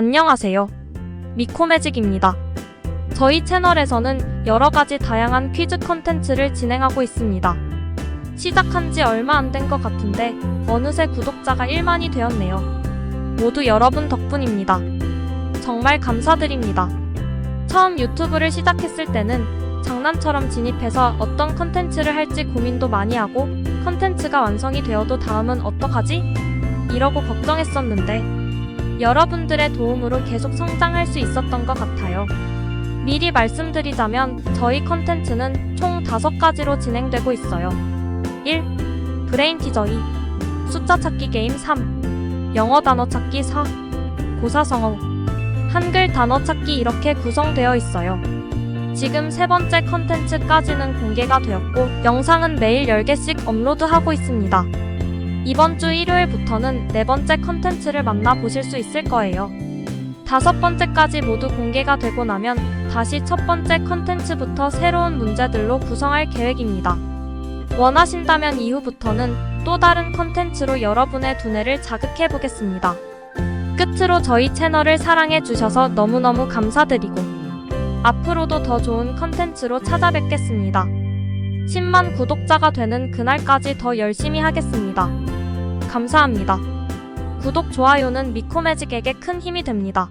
안녕하세요. 미코매직입니다. 저희 채널에서는 여러 가지 다양한 퀴즈 컨텐츠를 진행하고 있습니다. 시작한 지 얼마 안 된 것 같은데 어느새 구독자가 1만이 되었네요. 모두 여러분 덕분입니다. 정말 감사드립니다. 처음 유튜브를 시작했을 때는 장난처럼 진입해서 어떤 컨텐츠를 할지 고민도 많이 하고 컨텐츠가 완성이 되어도 다음은 어떡하지? 이러고 걱정했었는데 여러분들의 도움으로 계속 성장할 수 있었던 것 같아요. 미리 말씀드리자면 저희 컨텐츠는 총 5가지로 진행되고 있어요. 1. 브레인 티저 2. 숫자 찾기 게임 3. 영어 단어 찾기 4. 고사성어 한글 단어 찾기 이렇게 구성되어 있어요. 지금 세 번째 컨텐츠까지는 공개가 되었고 영상은 매일 10개씩 업로드하고 있습니다. 이번 주 일요일부터는 네 번째 컨텐츠를 만나보실 수 있을 거예요. 다섯 번째까지 모두 공개가 되고 나면 다시 첫 번째 컨텐츠부터 새로운 문제들로 구성할 계획입니다. 원하신다면 이후부터는 또 다른 컨텐츠로 여러분의 두뇌를 자극해 보겠습니다. 끝으로 저희 채널을 사랑해 주셔서 너무너무 감사드리고 앞으로도 더 좋은 컨텐츠로 찾아뵙겠습니다. 10만 구독자가 되는 그날까지 더 열심히 하겠습니다. 감사합니다. 구독, 좋아요는 미코매직에게 큰 힘이 됩니다.